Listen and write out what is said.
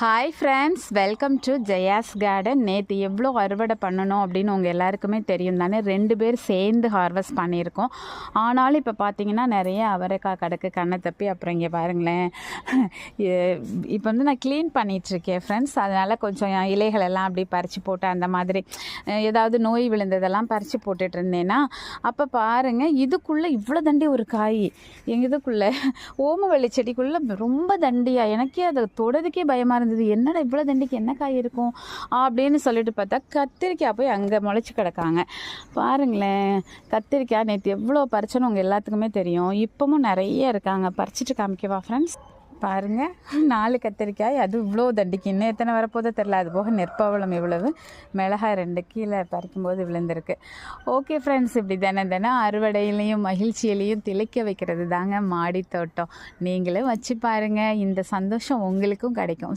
Hi friends welcome to Jaya's garden நேற்று எவ்வளோ அறுவடை பண்ணணும் அப்படின்னு உங்கள் எல்லாருக்குமே தெரியும் தானே? ரெண்டு பேர் சேர்ந்து ஹார்வெஸ்ட் பண்ணியிருக்கோம். ஆனாலும் இப்போ பார்த்தீங்கன்னா நிறைய அவரைக்காய் கிடக்கு கண்ணை தப்பி அப்புறம் இங்கே பாருங்களேன். இப்போ வந்து நான் க்ளீன் பண்ணிகிட்ருக்கேன் ஃப்ரெண்ட்ஸ் அதனால் கொஞ்சம் இலைகள் எல்லாம் அப்படி பறித்து போட்டு அந்த மாதிரி ஏதாவது நோய் விழுந்ததெல்லாம் பறித்து போட்டுட்டு இருந்தேன்னா அப்போ பாருங்கள் இதுக்குள்ளே இவ்வளோ தண்டி ஒரு காய். எங்கள் இதுக்குள்ளே ஓமவள்ளி செடிக்குள்ளே ரொம்ப தண்டியாக எனக்கே அதை தொடதுக்கே பயமாக இருந்தது. என்னடா இவ்வளோ தண்டிக்கு என்ன காய் இருக்கும்? அப்படின்னு சொல்லிட்டு பார்த்தா கத்திரிக்காய் போய் அங்கே முளைச்சி கிடக்காங்க. பாருங்களேன் கத்திரிக்காய் நேற்று எவ்வளோ பறிச்சோன்னு உங்கள் எல்லாத்துக்குமே தெரியும். இப்போவும் நிறைய இருக்காங்க. பறிச்சிட்டு காமிக்கவா ஃப்ரெண்ட்ஸ் பாருங்க நாலு கத்திரிக்காய். அது இவ்வளோ தண்டிக்கு. இன்னும் எத்தனை வரப்போதோ தெரில அது போக நெற்பவளம் இவ்வளவு. மிளகாய் ரெண்டு கீழே பறிக்கும்போது விழுந்திருக்கு. ஓகே ஃப்ரெண்ட்ஸ் இப்படி தினம் தானே அறுவடையிலையும் மகிழ்ச்சியிலையும் திளைக்க வைக்கிறது தாங்க மாடி தோட்டம். நீங்களும் வச்சு பாருங்கள் இந்த சந்தோஷம் உங்களுக்கும் கிடைக்கும்.